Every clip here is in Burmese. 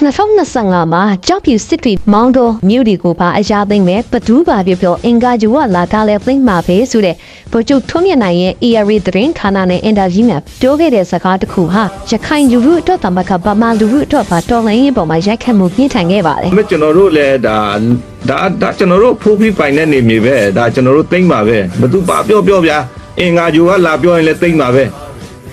2025မှာကြောက်ဖြူစစ်တွေမောင်းတော်မြို့တွေကိုပါအရာသိမ့်မဲ့ဘဒူးပါပြပြအင်္ဂါဂျူဝလာကားလဲသိမ့်မှာပဲဆိုတဲ့ဗိုလ်ချုပ်ထွန်းမြတ်နိုင်ရဲ့ ERA သတင်းဌာနနဲ့အင်တာဗျူးမှာပြောခဲ့တဲ့စကားတစ်ခုဟာရခိုင်လူမှုအတွက်တမကဗမာလူမှုအတွက်ပါတော်လိုင်းရင်ပေါ်မှာရိုက်ခတ်မှုပြင်းထန်ခဲ့ပါတယ်ဒါပေမဲ့ကျွန်တော်တို့လည်းဒါဒါဒါကျွန်တော်တို့ဖိုးပြီးပိုင်တဲ့နေမြေပဲဒါကျွန်တော်တို့သိမ့်ပါပဲဘသူပါပြောပြောဗျာအင်္ဂါဂျူကလာပြောရင်လည်းသိမ့်ပါပဲ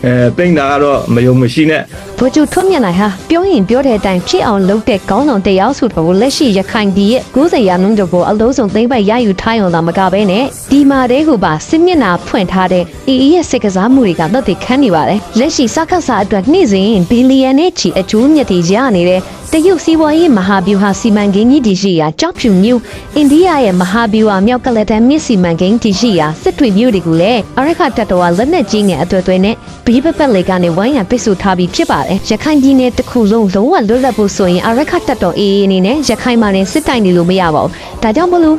အဲသိမ့်တာကတော့မယုံမရှိနဲ့ ဗိုလ်ချုပ်ထွန်းမြတ်နိုင်ဟာပြောရင်ပြောတဲ့အတိုင်းဖြစ်အောင်လုပ်တဲ့ကောင်းဆောင်တရားဆိုတော့လက်ရှိရခိုင်ပြည်ရဲ့90ရာနှုန်းကျော်ကိုအလုံးစုံသိမ့်ပိုက်ရယူထားရုံသာမကဘဲနဲ့ဒီမာတဲ့ဟူပါစစ်မျက်နှာဖွင့်ထားတဲ့ EE ရဲ့စစ်ကစားမှုတွေကသက်သေခံနေပါတယ်လက်ရှိစကားစားအတွက်နေ့စဉ်ဘီလီယံနဲ့ချီအကျိုးမြတ်တွေရနေတဲ့တရုတ်စီးပွားရေးမဟာဗျူဟာစီမံကိန်းကြီးတည်ရှိရာကြောက်ဖြူမြို့အိန္ဒိယရဲ့မဟာဗျူဟာမြောက်ကလတန်မြစ်စီမံကိန်းတည်ရှိရာစစ်တွေမြို့တွေကိုလည်းအရခတက်တော်ကလက်နက်ကြီးငယ်အသွယ်သွယ်နဲ့ဘီးပပက်လေကနေဝိုင်းရံပစ်ဆို့ထားပြီးဖြစ်ပါတယ်ရခိုင်ပြည်နယ်တစ်ခုလုံးလုံးဝလွတ်လပ်ဖို့ဆိုရင်အရခတက်တော်အေးအနေနဲ့ရခိုင်မှာနေစစ်တိုင်နေလို့မရပါဘူးဒါကြောင့်မလို့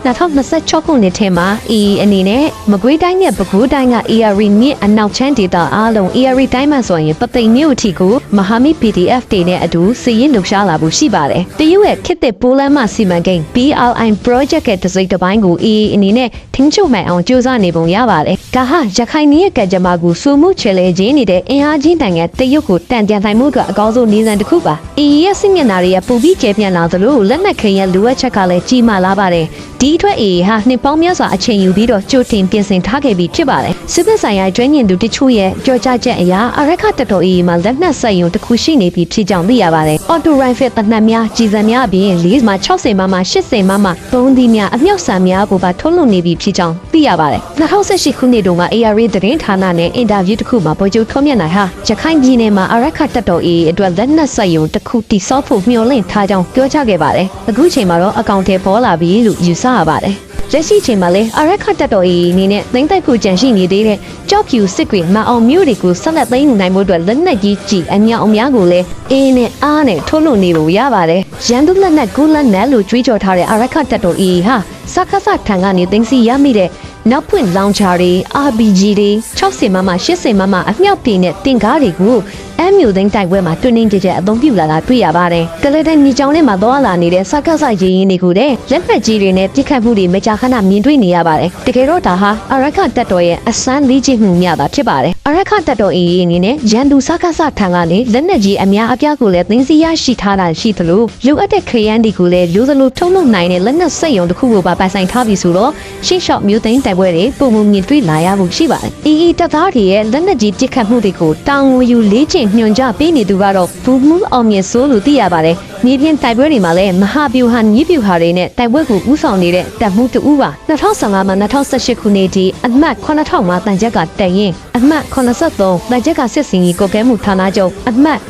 2026ခုနှစ်ထဲမှာအေးအနေနဲ့မကွေးတိုင်းနဲ့ပဲခူးတိုင်းက AR မြစ်အနောက်ချမ်းဒေသအားလုံး AR တိုင်းမှာဆိုရင်ပသိမ်မြို့အထိကိုမဟာမိ PDF တွေနဲ့အတူစီရင်လှုပ်ရှားလာဖို့ရှိပါတယ်တရုတ်ရဲ့ခေတ်သစ်ပိုးလမ်းမစီမံကိန်း BRI project ရဲ့တစ်စိတ်တစ်ပိုင်းကိုအေးအနေနဲ့ထင်းချုပ်မှန်အောင်ကြိုးစားနေပုံရပါတယ်ဒါဟာရခိုင်ပြည်ရဲ့ကံကြမ္မာကိုစုမှုချေလေခြင်းနေတဲ့အင်အားကြီးနိုင်ငံတရုတ်ကိုတန်ပြန်နိုင်မှုအတွက်အကောင်းဆုံးနည်းလမ်းတစ်ခုပါအေးရဲ့စစ်မျက်နှာတွေရဲ့ပုံပြီးကျဲပြန်လာသလိုလက်နက်ခဲရဲ့လူဝက်ချက်ကလည်းကြီးမားလာပါတယ်ဒီအတွက်အေးဟာနှစ်ပေါင်းများစွာအချိန်ယူပြီးတော့ကြိုတင်ပြင်ဆင်ထားခဲ့ပြီးဖြစ်ပါတယ်စစ်ဘက်ဆိုင်ရာကျွမ်းကျင်သူတချို့ရဲ့ကြော်ကြားချက်အရအရက်ခတတော်အေးမှာလက်နက်ဆက်ယုံတစ်ခုရှိနေပြီဖြစ်ကြောင်းသိရပါတယ်အော်တိုရိုင်ဖက်တနက်များကြီးစံများအပြင်လေးမှာ60မမ80မမသုံးသီးများအမြောက်ဆန်များကိုပါထုတ်လုပ်နေပြီဖြစ်ကြောင်းသိရပါတယ်2018ခုနှစ်တုန်းက ARA သတင်းဌာနနဲ့အင်တာဗျူးတစ်ခုမှာဗိုလ်ချုပ်ထွန်းမြတ်နိုင်ဟာရခိုင်ပြည်နယ်မှာအရက်ခတတော်အေးအတွက်လက်နက်ဆက်ယုံတစ်ခုတိစောက်ဖို့မျှော်လင့်ထားကြောင်းပြောကြားခဲ့ပါတယ်အခုချိန်မှာတော့အကောင့်ထဲပေါ်လာပြီလို့ယူဆရပါတယ်လက်ရှိချိန်မှာလဲအရက်ခတက်တော်ဤအနေနဲ့သိမ့်တိုက်ဖို့ကြံရှိနေသေးတဲ့ကြောက်ဖြူစစ်ကွေမအောင်မျိုးတွေကိုဆက်လက်သိမ်းယူနိုင်မှုအတွက်လက်နက်ကြီးကြီးအမြောက်အများကိုလည်းအင်းနဲ့အားနဲ့ထုတ်လုပ်နေလို့ရပါတယ်ရန်သူလက်နက်ကူလက်နက်လို့ကြွေးကြော်ထားတဲ့အရက်ခတက်တော်ဤဟာစကားစထံကနေသိမ်းစီရမိတဲ့နောက်ပွင့်လောင်ချာတွေ RPG တွေ60မမ80မမအမြောက်ပြင်းတဲ့တင်ကားတွေကိုအမ်မျိုးသိန်းတိုက်ပွဲမှာတွင်းင်းကြကြအသုံးပြုလာတာတွေ့ရပါတယ်။ကလေးတဲ့မြေကြောင်ထဲမှာသွားလာနေတဲ့စကားစရေးရင်းတွေကိုတဲ့လက်ဖက်ကြီးတွေနဲ့ပြစ်ခတ်မှုတွေမကြာခဏမြင်တွေ့နေရပါတယ်။တကယ်တော့ဒါဟာအရခတက်တော်ရဲ့အစမ်းလေးချမှုများတာဖြစ်ပါတယ်။ အရခတက်တော်အင်းအနေနဲ့ရန်သူစကားစထံကနေလက်နက်ကြီးအများအပြားကိုလည်းသိမ်းဆည်းရရှိထားတာရှိသလိုလူအပ်တဲ့ခရမ်းတွေကိုလည်းလူသလိုထုံလုပ်နိုင်တဲ့လက်နက်စက်ရုံတစ်ခုကိုပါပိုင်ဆိုင်ထားပြီဆိုတော့ရှေ့လျှောက်မျိုးသိန်းတိုက်ပွဲတွေပုံမှန်မြင်တွေ့လာရဖို့ရှိပါတယ်။အီအီတပ်သားတွေရဲ့လက်နက်ကြီးပစ်ခတ်မှုတွေကိုတောင်ဝယူလေးကျင့်ညွှန်ကြားပေးနေသူကတော့ဘူမှုအောင်မြင်စိုးလို့သိရပါတယ်။မြေပြင်တိုက်ပွဲတွေမှာလည်းမဟာဗျူဟာညစ်ဗျူဟာတွေနဲ့တိုက်ပွဲကိုဦးဆောင်နေတဲ့တပ်မှုတူပါ2015မှာ2018ခုနှစ်ထိအမှတ်9000မှာတန်ချက်ကတက်ရင်အမှတ်83တန်ချက်ကစစ်စင်ကြီးကိုကဲမှုဌာနချုပ်အမှတ်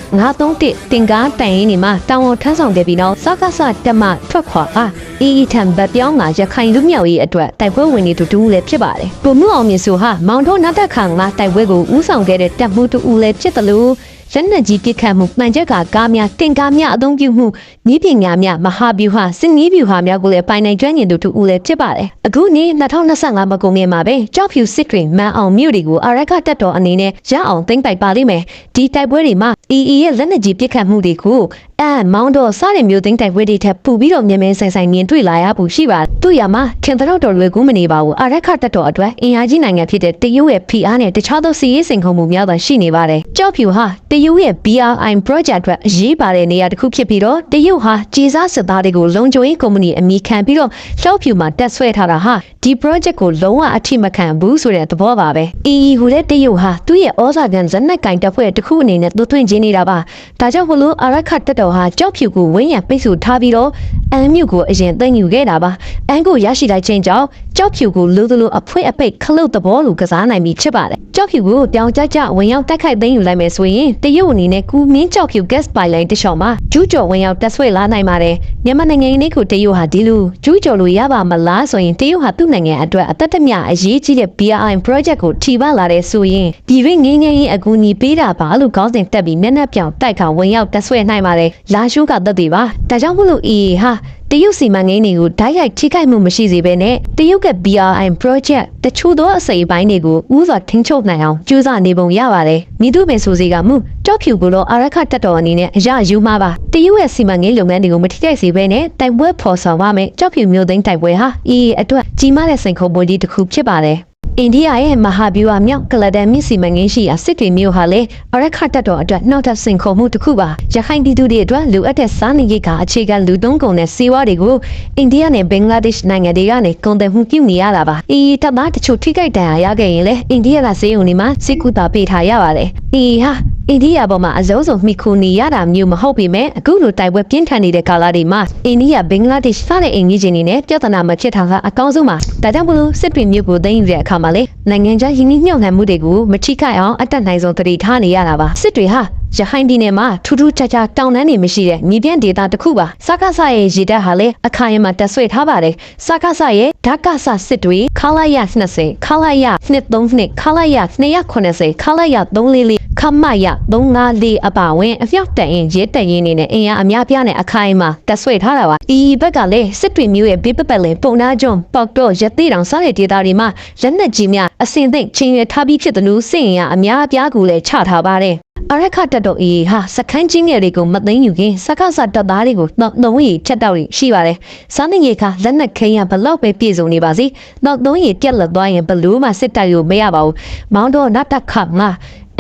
931တင်ကားတိုင်ရင်နေမှာတောင်ဝန်ထမ်းဆောင်ခဲ့ပြီးနောက်စကားစတက်မှထွက်ခွာကအီအီထံဗတ်ပြောင်းကရခိုင်လူမျိုးရေးအတွက်တိုက်ပွဲဝင်နေသူတူလည်းဖြစ်ပါတယ်။ပုံမှုအောင်မြင်ဆိုဟာမောင်ထုံးနတ်တက်ခံကတိုက်ပွဲကိုဦးဆောင်ခဲ့တဲ့တပ်မှုတူလည်းဖြစ်တယ်လို့လက်နက်ကြီးပစ်ခတ်မှုမှန်ချက်ကကားများတင်ကားများအသုံးပြုမှုနည်းပညာများမဟာဗျူဟာစစ်နည်းဗျူဟာများကိုလည်းပိုင်နိုင်ကျွမ်းကျင်သူတူလည်းဖြစ်ပါတယ်။အခုနေ့2025မကုန်ခင်မှာပဲကြောက်ဖြူစစ်တွင်မန်အောင်မြို့တွေကိုအရက်ကတက်တော်အနေနဲ့ရအောင်သိမ့်ပိုက်ပါလိမ့်မယ်။ဒီတိုက်ပွဲတွေမှာ EE ရဲ့လက်နက်ကြီးပစ်ခတ်မှုတွေကို အဲမောင်းတော့စတဲ့မျိုးသိန်းတိုက်ပွဲတွေထက်ပူပြီးတော့မြင်မဲဆိုင်ဆိုင်မြင်တွေ့လာရဖို့ရှိပါသူရမှာထင်တော့တော်လွယ်ကူးမနေပါဘူးအရက်ခတက်တော်အတွက်အင်အားကြီးနိုင်ငံဖြစ်တဲ့တရုတ်ရဲ့ PR နဲ့တခြားသောစီးရေးစိန်ခုံမှုများသာရှိနေပါတယ်ကြောက်ဖြူဟာတရုတ်ရဲ့ BRI project အတွက်အရေးပါတဲ့နေရာတစ်ခုဖြစ်ပြီးတော့တရုတ်ဟာကြေစားစစ်သားတွေကိုလုံခြုံရေးကုမ္ပဏီအမိခံပြီးတော့ကြောက်ဖြူမှာတက်ဆွဲထားတာဟာဒီ project ကိုလုံးဝအထိမခံဘူးဆိုတဲ့သဘောပါပဲ EE ဟူတဲ့တရုတ်ဟာသူ့ရဲ့ဩဇာကန်ဇက်နက်ကင်တပ်ဖွဲ့တစ်ခုအနေနဲ့သွတ်သွင်းခြင်းနေတာပါဒါကြောင့်မလို့အရက်ခတက်တော်ဟာကြောက်ဖြူကိုဝင်းရံပိတ်ဆို့ထားပြီးတော့အန်မြုပ်ကိုအရင်သိမ်းယူခဲ့တာပါအန်ကိုရရှိလိုက်ခြင်းကြောင့်ကြောက်ဖြူကိုလူသလိုအဖွဲအပိတ်ခလုတ်သဘောလိုကစားနိုင်ပြီဖြစ်ပါတယ်ကြောက်ဖြူကိုပြောင်းကြကြဝင်ရောက်တိုက်ခိုက်သိမ်းယူလိုက်မယ်ဆိုရင်တရုတ်အနေနဲ့ကူမင်းကြောက်ဖြူ gas pipeline တလျှောက်မှာကျူးကျော်ဝင်ရောက်တက်ဆွဲလာနိုင်ပါတယ်မြန်မာနိုင်ငံနဲ့ကိုတရုတ်ဟာဒီလိုကျူးကျော်လို့ရပါမလားဆိုရင်တရုတ်ဟာသူ့နိုင်ငံအတွက်အသက်တမျှအရေးကြီးတဲ့ BRI project ကိုထိပါလာတဲ့ဆိုရင်ဒီရင်းငင်းငင်းရင်အကူအညီပေးတာပါလို့ခေါင်းစဉ်တက်ပြီးမျက်နှာပြောင်တိုက်ခါဝင်ရောက်တက်ဆွဲနိုင်ပါတယ်လာရှိုးကသက်တည်ပါဒါကြောင့်မို့လို့ EA ဟာတတရုတ်စီမံကိန်းတွေကိုဓာတ်ရိုက်ထိခိုက်မှုမရှိစေဘဲနဲ့တရုတ်က BRI project တချို့သောအစိပ်အပိုင်းတွေကိုဥစွာထိန်းချုပ်နိုင်အောင်ကြိုးစားနေပုံရပါတယ်။မိသူပင်ဆိုစီကမူကြောက်ဖြူကိုတော့အာရခတက်တော်အနေနဲ့အရယူမှာပါ။တရုတ်ရဲ့စီမံကိန်းလုပ်ငန်းတွေကိုမထိခိုက်စေဘဲနဲ့တိုင်ပွဲဖော်ဆောင်ပါမယ်။ကြောက်ဖြူမျိုးသိန်းတိုင်ပွဲဟာအီအတွက်ကြီးမားတဲ့စိန်ခေါ်မှုကြီးတစ်ခုဖြစ်ပါတယ်။ အိန္ဒိယရဲ့မဟာဗျူဟာမြောက်ကလဒန်မြစ်စီမံကိန်းရှိရာစစ်တွေမြို့ဟာလည်းအရက်ခတ်တက်တော်အတွက်နောက်ထပ်စင်ခေါ်မှုတစ်ခုပါရခိုင်ပြည်သူတွေအတွက်လိုအပ်တဲ့စားနပ်ရိက္ခာအခြေခံလူသုံးကုန်နဲ့စေဝါတွေကိုအိန္ဒိယနဲ့ဘင်္ဂလားဒေ့ရှ်နိုင်ငံတွေကနေကုန်သွယ်မှုပြုနေရတာပါအီတပ်သားတချို့ထိခိုက်ဒဏ်ရာရခဲ့ရင်လည်းအိန္ဒိယကစေယုံတွေမှာစစ်ကူတာပေးထားရပါတယ်အီဟာ အိန္ဒိယပေါ်မှာအစိုးဆုံးမိခုနေရတာမျိုးမဟုတ်ပေမဲ့အခုလိုတိုက်ပွဲပြင်းထန်နေတဲ့ကာလတွေမှာအိန္ဒိယဘင်္ဂလားဒေ့ရှ်စတဲ့အိမ်ကြီးတွေနဲ့ပြဿနာမဖြစ်တာကအကောင်းဆုံးပါဒါကြောင့်မလို့စစ်တွေမျိုးကိုသိမ်းယူတဲ့အခါမှာလေနိုင်ငံခြားယင်းနှိမ့်နှံမှုတွေကိုမထိခိုက်အောင်အတက်နိုင်ဆုံးတတိထားနေရတာပါစစ်တွေဟာ ရခိုင်ပြည်နယ်မှာထူးထူးခြားခြားတောင်တန်းတွေမရှိတဲ့မြေပြန့်ဒေသတစ်ခုပါစကားဆရဲ့ရေတပ်ဟာလည်းအခါရမှာတက်ဆွဲထားပါတယ်စကားဆရဲ့ဓာတ်ကဆစစ်တွေခလာရ20ခလာရ232ခလာရ280ခလာရ344ခမရ354အပါဝင်အပြောက်တန်ရင်ရဲတန်ရင်နေနဲ့အင်အားအများပြားနဲ့အခိုင်အမှာတက်ဆွဲထားတာပါဒီဘက်ကလည်းစစ်တွေမျိုးရဲ့ဘေးပပတ်လင်ပုံနာကျွန်းပေါက်တော့ရသေးတောင်စားတဲ့ဒေသတွေမှာလက်နက်ကြီးများအစင်သိမ့်ချင်းရထားပြီးဖြစ်တယ်လို့စိတ်ရင်အများအပြားကိုလည်းချထားပါတယ် အရက်ခတက်တော့အေးဟာစခန်းချင်းငယ်တွေကိုမသိမ်းယူခင်စကားစတပ်သားတွေကိုတော့သုံးရီချက်တော့ရှိပါတယ်။စားနေရခလက်နက်ခင်းရဘလောက်ပဲပြည့်စုံနေပါစေ။တော့သုံးရီပြက်လက်သွားရင်ဘလို့မှစစ်တပ်ကိုမရပါဘူး။မောင်းတော့နတ်တက်ခငါ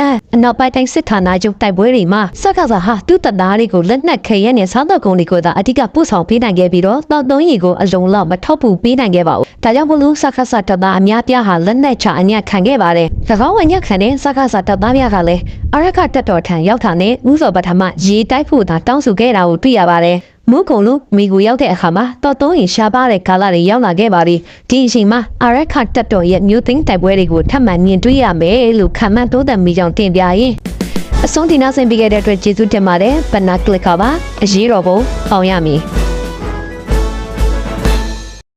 အဲအနောက်ပိုင်းတိုင်းစစ်ဌာနချုပ်တိုက်ပွဲတွေမှာစက္ကစဟာသူ့တပ်သားတွေကိုလက်နက်ခဲရဲနဲ့စားတော့ကုန်တွေကိုသာအဓိကပို့ဆောင်ပေးနိုင်ခဲ့ပြီးတော့တောက်သုံးရီကိုအလုံးလောက်မထောက်ပူပေးနိုင်ခဲ့ပါဘူး။ဒါကြောင့်မလို့စက္ကစတပ်သားအများပြားဟာလက်နက်ချအညံ့ခံခဲ့ပါတယ်။၎င်းဝညံ့ခံတဲ့စက္ကစတပ်သားများကလည်းအရက်ခတက်တော်ထံရောက်တာနဲ့ဥစောပထမရေတိုက်ဖို့သာတောင်းဆိုခဲ့တာကိုတွေ့ရပါတယ်။ မုကုံလူမိကိုရောက်တဲ့အခါမှာတော်သုံးရင်ရှားပါတဲ့ကာလတွေရောက်လာခဲ့ပါပြီဒီအချိန်မှာအရက်ခတက်တော်ရဲ့မျိုးသိန်းတိုက်ပွဲတွေကိုထပ်မံမြင်တွေ့ရမယ်လို့ခံမှန်းတိုးသက်မိကြောင်းတင်ပြရင်အဆုံးဒီနောက်ဆင်ပေးခဲ့တဲ့အတွက်ကျေးဇူးတင်ပါတယ်ဘနာကလစ်ကပါအရေးတော်ပုံအောင်ရမည်